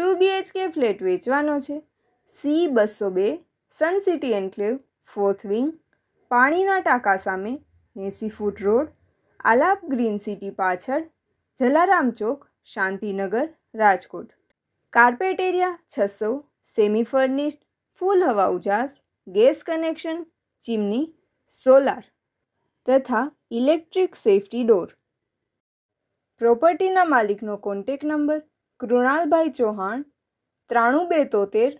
Two BHK flat વેચવાનો છે. C બસો બે, sun city enclave, fourth wing, પાણીના ટાંકા સામે એંસી foot road, Alap green city પાછળ, જલારામ ચોક, શાંતિનગર, રાજકોટ. કાર્પેટ એરિયા છસો સેમી ફર્નિશ્ડ ફૂલ હવા ઉજાસ, ગેસ કનેક્શન, ચીમની, સોલાર તથા ઇલેક્ટ્રિક સેફટી ડોર. પ્રોપર્ટીના માલિકનો કોન્ટેક નંબર કૃણાલભાઈ ચૌહાણ ત્રાણું બે તોતેર,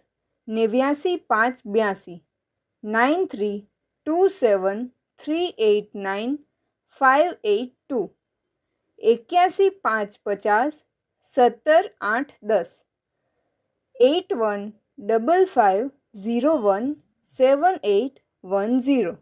નેવ્યાસી પાંચ બ્યાસી, nine three two seven three eight nine, five eight two, એક્યાસી પાંચ પચાસ, સત્તર આઠ દસ eight one double five zero one seven eight one zero.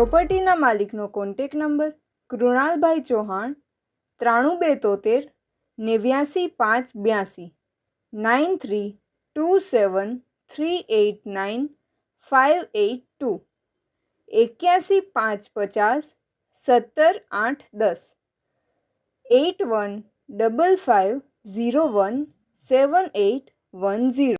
પ્રોપર્ટીના માલિકનો કોન્ટેક નંબર કૃણાલભાઈ ચૌહાણ, ત્રાણું બે તોતેર, નેવ્યાસી પાંચ બ્યાસી, nine three two seven three eight nine five eight two, એક્યાસી પાંચ પચાસ, સત્તર આઠ દસ, eight one double five zero one seven eight one zero.